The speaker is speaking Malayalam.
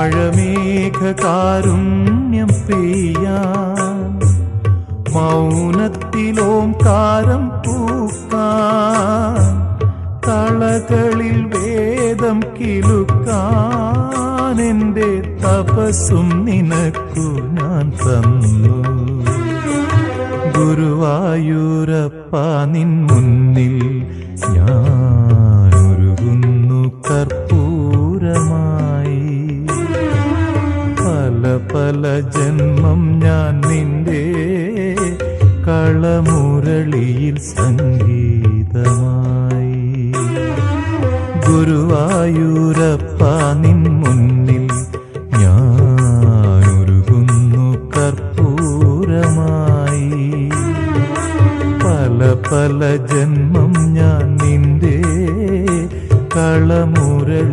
മഴമേഘകാരുണ്യം പെയ്യാൻ മൗനത്തിലോംകാരം പൂക്കാൻ തളകളിൽ വേദം കിലുക്കാൻ തപസ്സും നിനക്കു ഞാൻ തന്നു. ഗുരുവായൂരപ്പ നിൻ മുന്നിൽ ഞാൻ ഞാനൊരുകുന്നു കർപ്പൂരമായി പല ജന്മം ഞാൻ നിന്റെ കളമുരളിയിൽ സംഗീതമായി. ഗുരുവായൂരപ്പ നിൻ മുന്നിൽ ഞാനൊരുകുന്നു കർപ്പൂരമായി. പല പല ജന്മം ഞാൻ നിന്റെ കളമുരളി